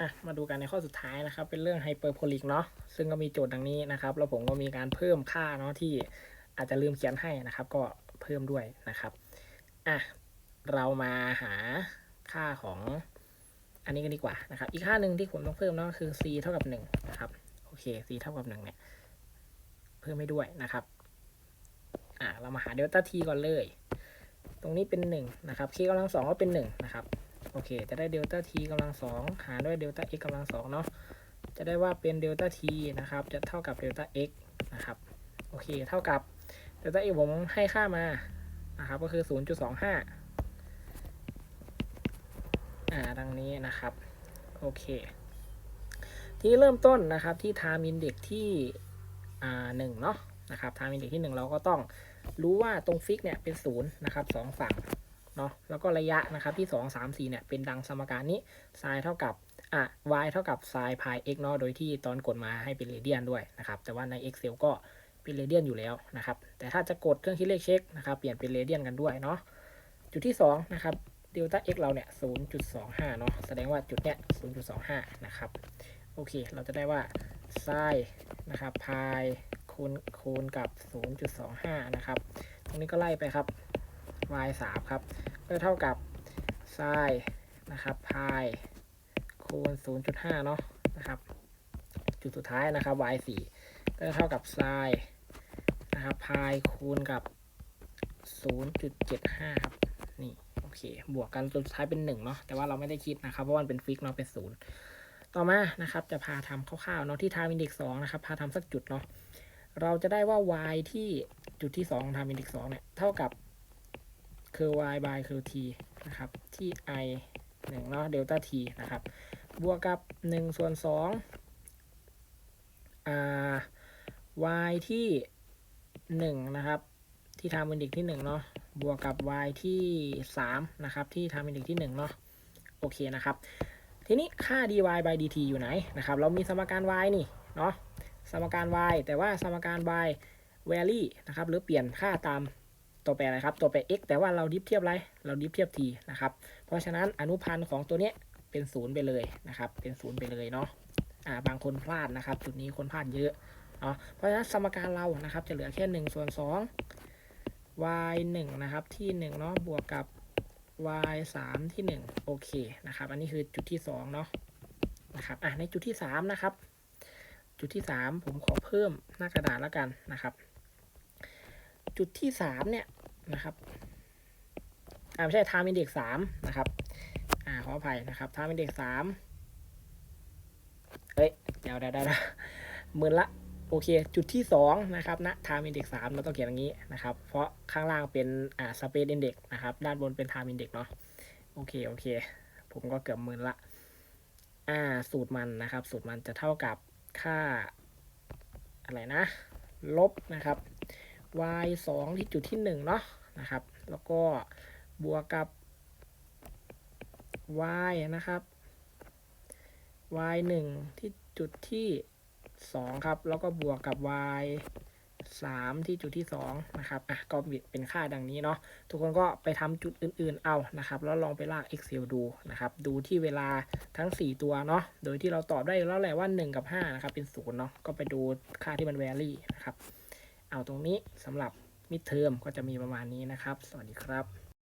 อะมาดูกันในข้อสุดท้ายนะครับ เป็นเรื่องไฮเปอร์โพลิกเนาะซึ่งก็มีโจทย์ดังนี้นะครับ แล้วผมก็มีการเพิ่มค่าเนาะที่อาจจะลืมเขียนให้นะครับ ก็เพิ่มด้วยนะครับอะเรามาหาค่าของอันนี้กันดีกว่านะครับ อีกค่าหนึ่งที่ผมต้องเพิ่มเนาะคือ c เท่ากับ1นะครับโอเค c เท่ากับ1เนี่ยเพิ่มให้ด้วยนะครับอะเรามาหาเดลต้า t ก่อนเลย ตรงนี้เป็น1นะครับ k กำลังสองก็เป็น1นะครับ โอเค จะได้เดลต้า t กำลังสองหารด้วยเดลต้า x กำลังสองเนาะ จะได้ว่าเป็นเดลต้า t นะครับ จะเท่ากับเดลต้า x นะครับ โอเค เท่ากับเดลต้า x ผมให้ค่ามา นะครับ ก็คือ 0.25 อ่า ดังนี้นะครับ โอเค ที่เริ่มต้นนะครับที่ time index ที่ อ่าหนึ่งเนาะ นะครับ time index ที่ 1 เราก็ต้องรู้ว่าตรงฟิกเนี่ยเป็น0นะครับสองฝั่ง เนาะแล้วก็ระยะนะครับที่ 2 3 4เนี่ยเป็นดังสมการนี้ sin เท่ากับอะ y เท่ากับ sin pi x เนาะโดยที่ตอนกดมาให้เป็นเรเดียนด้วยนะครับแต่ว่าใน Excel ก็เป็นเรเดียนอยู่แล้วนะครับแต่ถ้าจะกดเครื่องคิดเลขเช็คนะครับเปลี่ยนเป็นเรเดียนกันด้วยเนาะจุดที่2นะครับ delta x เราเนี่ย 0.25 เนาะแสดงว่าจุดเนี้ย 0.25 นะครับ โอเค เราจะได้ว่า sin นะครับ pi คูณคูณกับ 0.25 นะครับ ตรงนี้ก็ไล่ไปครับ y 3ครับ ก็เท่ากับ sin นะครับ pi คูณ 0.5 เนาะนะครับ จุดสุดท้ายนะครับ y 4ก็เท่ากับ sin นะครับ pi คูณกับ 0.75 ครับ นี่ โอเค บวกกันสุดท้ายเป็น 1 เนาะ แต่ว่าเราไม่ได้คิดนะครับ เพราะวันเป็นฟิกเนาะ เป็น 0ต่อมานะครับจะพาทำคร่าวๆเนาะที่ time index 2นะครับพาทำสักจุดเนาะเราจะได้ว่า y ที่จุดที่2ของ time index 2เนี่ยเท่ากับ คือ y by คือ t นะครับที่ i 1เนาะ delta t นะครับ บวกกับ 1 ส่วน2อ่า y ที่ 1 นะครับ ที่ทำเป็นดิกที่ 1 เนาะ บวกกับ y ที่ 3 นะครับ ที่ทำเป็นดิกที่ 1 เนาะ โอเคนะครับ ทีนี้ค่า dy by dt อยู่ไหนนะครับ เรามีสมการ y นี่ เนาะ สมการ y แต่ว่าสมการ y vary นะครับ หรือเปลี่ยนค่าตาม ตัวแปรอะไรครับ ตัวแปร x แต่ว่าเราดิฟเทียบอะไร เราดิฟเทียบ t นะครับ เพราะฉะนั้นอนุพันธ์ของตัวนี้เป็นศูนย์ไปเลยนะครับ เป็นศูนย์ไปเลยเนาะ อ่า บางคนพลาดนะครับ จุดนี้คนพลาดเยอะ เนาะ เพราะฉะนั้นสมการเรานะครับ จะเหลือแค่หนึ่งส่วนสอง y หนึ่งนะครับ ที่หนึ่งเนาะ บวกกับ y สามที่หนึ่งโอเคนะครับ อันนี้คือจุดที่สองเนาะ นะครับ อะในจุดที่สามนะครับ จุดที่สามผมขอเพิ่มหน้ากระดาษแล้วกันนะครับ จุดที่สามเนี่ย นะครับอ่าไม่ใช่ time index สามนะครับอ่าขออภัยนะครับ time index สามเอ้ยเดี๋ยวเดี๋ยวเดี๋ยวหมื่นละโอเค จุดที่สองนะครับณ time index สามเราต้องเขียนอย่างนี้นะครับ เพราะข้างล่างเป็นอ่า space index นะครับ ด้านบนเป็น time index เนาะโอเค โอเค ผมก็เกือบหมื่นละอ่าสูตรมันนะครับ สูตรมันจะเท่ากับค่าอะไรนะ ลบนะครับ y 2ที่จุดที่1เนาะนะครับ แล้วก็บวกกับ y นะครับ y 1ที่จุดที่2ครับ แล้วก็บวกกับ y 3 ที่จุดที่ 2 นะครับ อะ ก็เป็นค่าดังนี้เนาะ ทุกคนก็ไปทำจุดอื่นๆ เอา นะครับ แล้วลองไปลาก Excel ดู นะครับ ดูที่เวลาทั้ง 4 ตัว เนาะ โดยที่เราตอบได้แล้วแหละว่า 1 กับ 5 นะครับ เป็น 0 เนาะ ก็ไปดูค่าที่มัน vary นะครับ เอาตรงนี้สำหรับมิดเทอมก็จะมีประมาณนี้นะครับ สวัสดีครับ